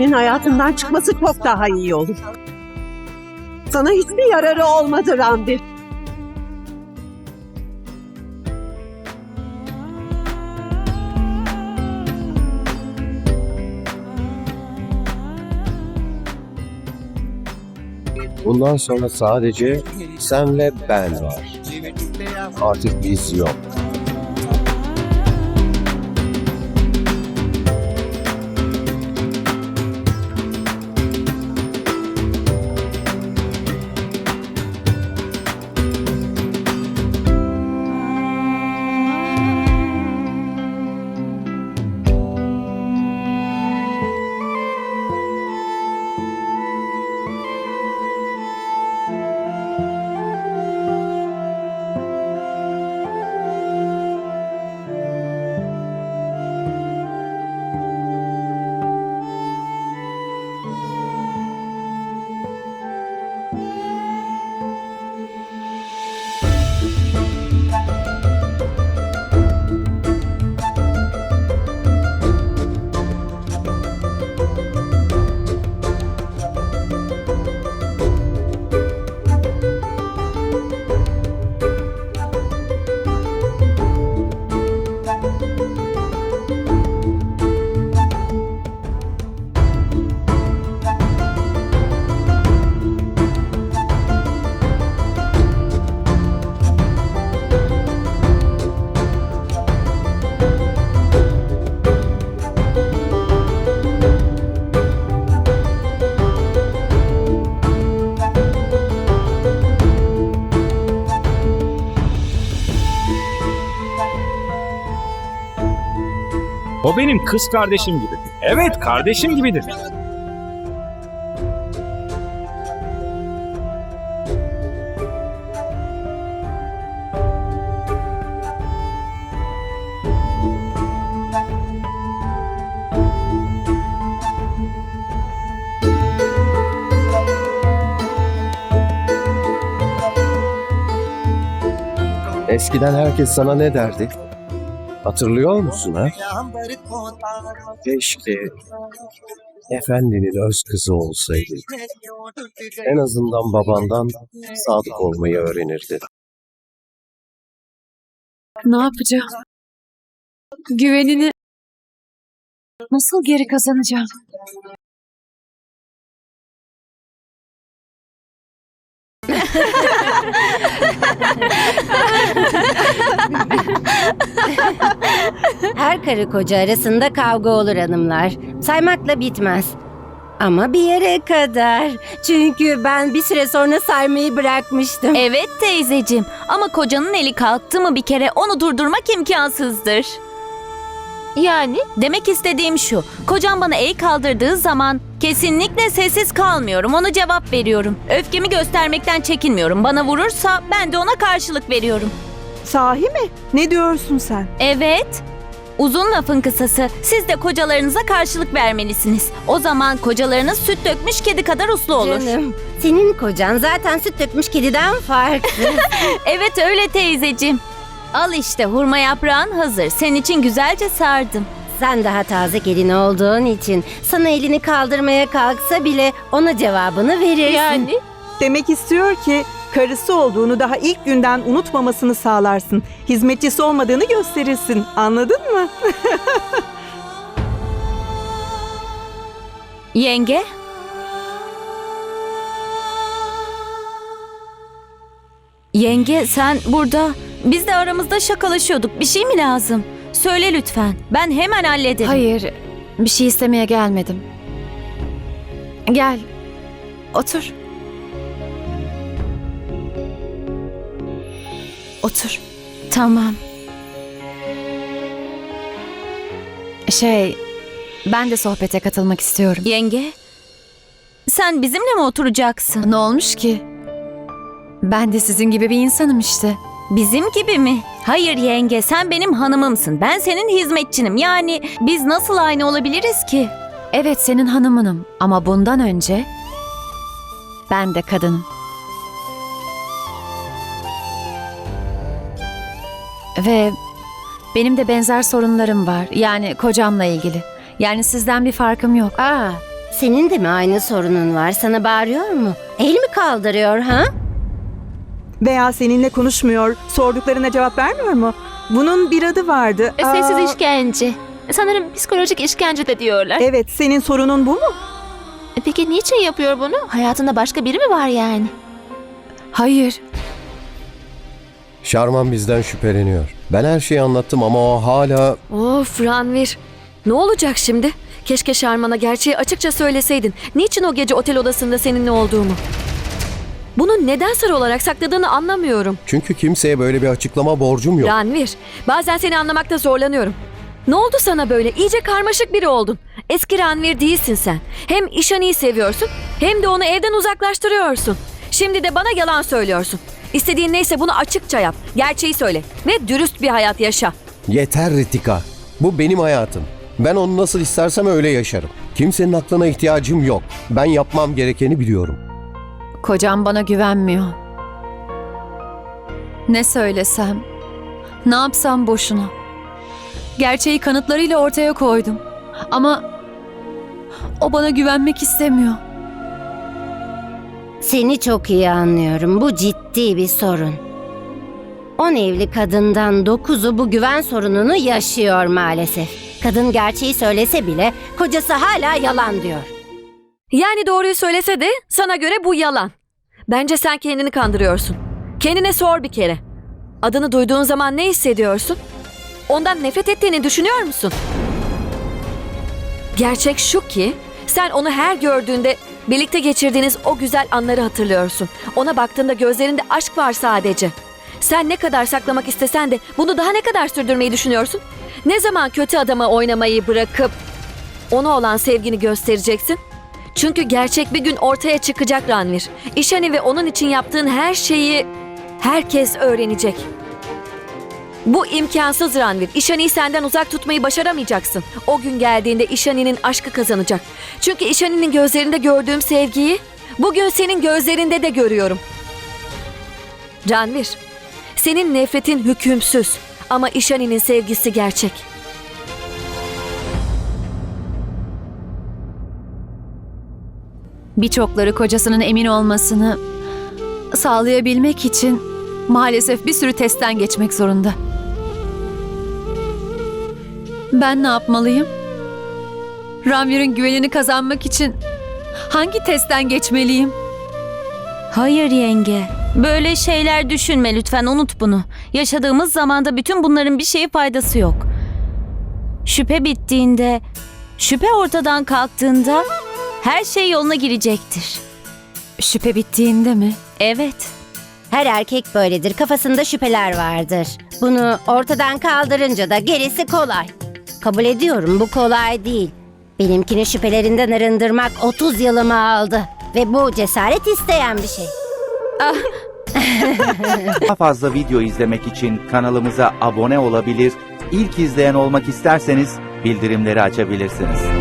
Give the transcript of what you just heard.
Senin hayatından çıkması çok daha iyi olur. Sana hiçbir yararı olmadı Ranbir. Bundan sonra sadece sen ve ben var. Artık biz yok. Benim kız kardeşim gibi. Evet kardeşim gibidir. Eskiden herkes sana ne derdi? Hatırlıyor musun ha? Keşke efendinin öz kızı olsaydı. En azından babandan sadık olmayı öğrenirdi. Ne yapacağım? Güvenini nasıl geri kazanacağım? Her karı koca arasında kavga olur hanımlar. Saymakla bitmez. Ama bir yere kadar. Çünkü ben bir süre sonra saymayı bırakmıştım. Evet teyzeciğim ama kocanın eli kalktı mı bir kere onu durdurmak imkansızdır. Yani? Demek istediğim şu. Kocam bana el kaldırdığı zaman kesinlikle sessiz kalmıyorum. Ona cevap veriyorum. Öfkemi göstermekten çekinmiyorum. Bana vurursa ben de ona karşılık veriyorum. Sahi mi? Ne diyorsun sen? Evet. Uzun lafın kısası siz de kocalarınıza karşılık vermelisiniz. O zaman kocalarınız süt dökmüş kedi kadar uslu olur. Canım, senin kocan zaten süt dökmüş kediden farklı. Evet öyle teyzeciğim. Al işte hurma yaprağın hazır. Senin için güzelce sardım. Sen daha taze gelin olduğun için sana elini kaldırmaya kalksa bile ona cevabını verirsin. Demek istiyor ki karısı olduğunu daha ilk günden unutmamasını sağlarsın. Hizmetçisi olmadığını gösterirsin. Anladın mı? Yenge? Yenge sen burada. Biz de aramızda şakalaşıyorduk. Bir şey mi lazım? Söyle lütfen. Ben hemen hallederim. Hayır, bir şey istemeye gelmedim. Gel, otur. Otur. Tamam. Şey, ben de sohbete katılmak istiyorum. Yenge? Sen bizimle mi oturacaksın? Ne olmuş ki? Ben de sizin gibi bir insanım işte. Bizim gibi mi? Hayır yenge sen benim hanımımsın. Ben senin hizmetçinim. Yani biz nasıl aynı olabiliriz ki? Evet senin hanımınım ama bundan önce ben de kadınım. Ve benim de benzer sorunlarım var. Yani kocamla ilgili. Yani sizden bir farkım yok. Aa, Senin de mi aynı sorunun var? Sana bağırıyor mu? El mi kaldırıyor ha? Veya seninle konuşmuyor, sorduklarına cevap vermiyor mu? Bunun bir adı vardı. E, sessiz Aa, işkence. Sanırım psikolojik işkence de diyorlar. Evet, senin sorunun bu mu? E, Peki niçin yapıyor bunu? Hayatında başka biri mi var yani? Hayır. Şarman bizden şüpheleniyor. Ben her şeyi anlattım ama o hala... Of Ranvir. Ne olacak şimdi? Keşke Şarman'a gerçeği açıkça söyleseydin. Niçin o gece otel odasında seninle olduğumu? Bunu neden sır olarak sakladığını anlamıyorum. Çünkü kimseye böyle bir açıklama borcum yok. Ranvir, bazen seni anlamakta zorlanıyorum. Ne oldu sana böyle? İyice karmaşık biri oldun. Eski Ranvir değilsin sen. Hem İşani'yi seviyorsun hem de onu evden uzaklaştırıyorsun. Şimdi de bana yalan söylüyorsun. İstediğin neyse bunu açıkça yap. Gerçeği söyle ve dürüst bir hayat yaşa. Yeter Ritika. Bu benim hayatım. Ben onu nasıl istersem öyle yaşarım. Kimsenin aklına ihtiyacım yok. Ben yapmam gerekeni biliyorum. Kocam bana güvenmiyor. Ne söylesem, ne yapsam boşuna. Gerçeği kanıtlarıyla ortaya koydum. Ama o bana güvenmek istemiyor. Seni çok iyi anlıyorum. Bu ciddi bir sorun. On evli kadından dokuzu bu güven sorununu yaşıyor maalesef. Kadın gerçeği söylese bile kocası hala yalan diyor. Yani doğruyu söylese de sana göre bu yalan. Bence sen kendini kandırıyorsun. Kendine sor bir kere. Adını duyduğun zaman ne hissediyorsun? Ondan nefret ettiğini düşünüyor musun? Gerçek şu ki sen onu her gördüğünde birlikte geçirdiğiniz o güzel anları hatırlıyorsun. Ona baktığında gözlerinde aşk var sadece. Sen ne kadar saklamak istesen de bunu daha ne kadar sürdürmeyi düşünüyorsun? Ne zaman kötü adama oynamayı bırakıp ona olan sevgini göstereceksin? Çünkü gerçek bir gün ortaya çıkacak Ranvir. İşani ve onun için yaptığın her şeyi herkes öğrenecek. Bu imkansız Ranvir. İşani'yi senden uzak tutmayı başaramayacaksın. O gün geldiğinde İşani'nin aşkı kazanacak. Çünkü İşani'nin gözlerinde gördüğüm sevgiyi bugün senin gözlerinde de görüyorum. Ranvir, senin nefretin hükümsüz ama İşani'nin sevgisi gerçek. Birçokları kocasının emin olmasını sağlayabilmek için maalesef bir sürü testten geçmek zorunda. Ben ne yapmalıyım? Ranvir'in güvenini kazanmak için hangi testten geçmeliyim? Hayır yenge. Böyle şeyler düşünme lütfen unut bunu. Yaşadığımız zamanda bütün bunların bir şeye faydası yok. Şüphe bittiğinde, şüphe ortadan kalktığında her şey yoluna girecektir. Şüphe bittiğinde mi? Evet. Her erkek böyledir. Kafasında şüpheler vardır. Bunu ortadan kaldırınca da gerisi kolay. Kabul ediyorum bu kolay değil. Benimkini şüphelerinden arındırmak 30 yılımı aldı. Ve bu cesaret isteyen bir şey. Daha fazla video izlemek için kanalımıza abone olabilir, ilk izleyen olmak isterseniz bildirimleri açabilirsiniz.